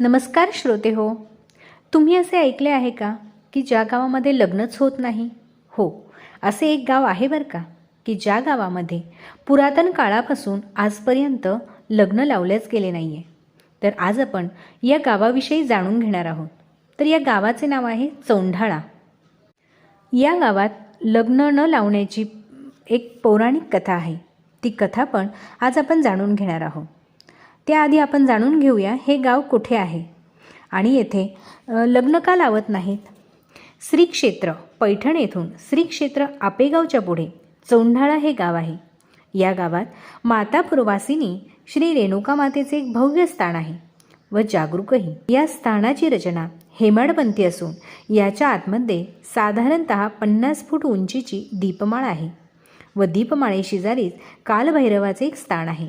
नमस्कार श्रोते हो तुम्ही असे ऐकले आहे का की ज्या गावामध्ये लग्नच होत नाही? हो असे एक गाव आहे बरं का की ज्या गावामध्ये पुरातन काळापासून आजपर्यंत लग्न लावलेच गेले नाही आहे तर आज आपण या गावाविषयी जाणून घेणार आहोत. तर या गावाचे नाव आहे चौंढाळा. या गावात लग्न न लावण्याची एक पौराणिक कथा आहे. ती कथा पण आज आपण जाणून घेणार आहोत. त्याआधी आपण जाणून घेऊया हे गाव कुठे आहे. आणि येथे लग्न का लावत नाहीत? श्री क्षेत्र पैठण येथून श्री क्षेत्र आपेगावच्या पुढे चौंढाळा हे गाव आहे. या गावात माता पूर्वासिनी श्री रेणुका मातेचे एक भव्य स्थान आहे व जागरूकही. या स्थानाची रचना हेमाडपंथी असून याच्या आतमध्ये साधारणत पन्नास फूट उंचीची दीपमाळ आहे व दीपमाळेशेजारीच कालभैरवाचे एक स्थान आहे.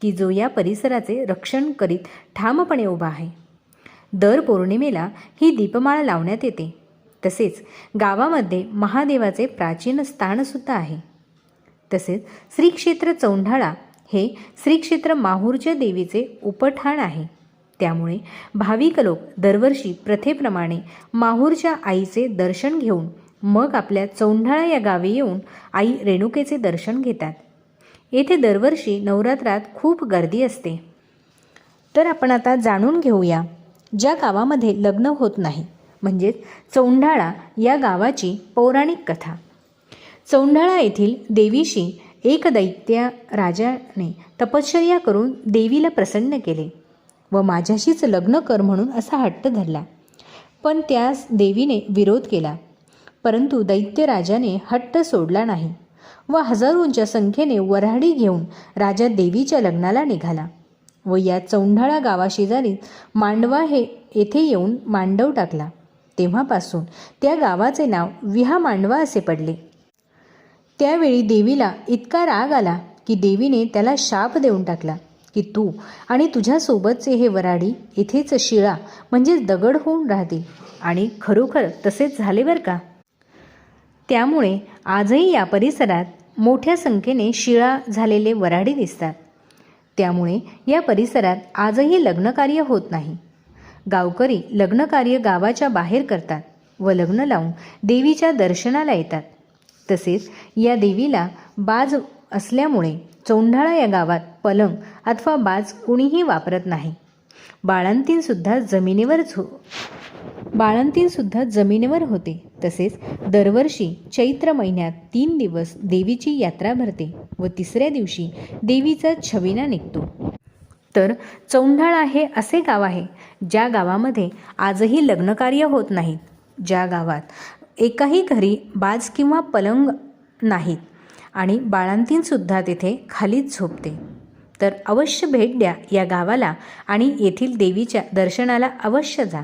की जो या परिसराचे रक्षण करीत ठामपणे उभा आहे. दर पौर्णिमेला ही दीपमाळा लावण्यात येते. तसेच गावामध्ये महादेवाचे प्राचीन स्थानसुद्धा आहे. तसेच श्री क्षेत्र चौंढाळा हे श्री क्षेत्र माहूरच्या देवीचे उपठाण आहे. त्यामुळे भाविक लोक दरवर्षी प्रथेप्रमाणे माहूरच्या आईचे दर्शन घेऊन मग आपल्या चौंढाळा या गावी येऊन आई रेणुकेचे दर्शन घेतात. येथे दरवर्षी नवरात्रात खूप गर्दी असते. तर आपण आता जाणून घेऊया ज्या गावामध्ये लग्न होत नाही म्हणजेच चौंढाळा या गावाची पौराणिक कथा. चौंढाळा येथील देवीशी एक दैत्य राजाने तपश्चर्या करून देवीला प्रसन्न केले व माझ्याशीच लग्न कर म्हणून असा हट्ट धरला. पण त्यास देवीने विरोध केला परंतु दैत्य राजाने हट्ट सोडला नाही. व हजारोंच्या संख्येने वऱ्हाडी घेऊन राजा देवीच्या लग्नाला निघाला व या चौंढाळा गावाशेजारी मांडवा हे येथे येऊन मांडव टाकला. तेव्हापासून त्या गावाचे नाव विहा मांडवा असे पडले. त्यावेळी देवीला इतका राग आला की देवीने त्याला शाप देऊन टाकला की तू आणि तुझ्यासोबतचे हे वराडी इथेच शिळा म्हणजेच दगड होऊन राहतील आणि खरोखर तसेच झाले बरं का? त्यामुळे आजही या परिसरात मोठ्या संख्येने शिळा झालेले वराडी दिसतात. त्यामुळे या परिसरात आजही लग्नकार्य होत नाही. गावकरी लग्नकार्य गावाच्या बाहेर करतात व लग्न लावून देवीच्या दर्शनाला येतात. तसेच या देवीला बाज असल्यामुळे चौंढाळा या गावात पलंग अथवा बाज कुणीही वापरत नाही. बाळांतीनसुद्धा जमिनीवरच हो बाळंतीणसुद्धा जमिनीवर होते. तसेच दरवर्षी चैत्र महिन्यात तीन दिवस देवीची यात्रा भरते व तिसऱ्या दिवशी देवीचा छविना निघतो. तर चौंढाळा हे असे गाव आहे ज्या गावामध्ये आजही लग्नकार्य होत नाहीत. ज्या गावात एकाही घरी बाज किंवा पलंग नाहीत आणि बाळांतीनसुद्धा तेथे खालीच झोपते. तर अवश्य भेट द्या या गावाला आणि येथील देवीच्या दर्शनाला अवश्य जा.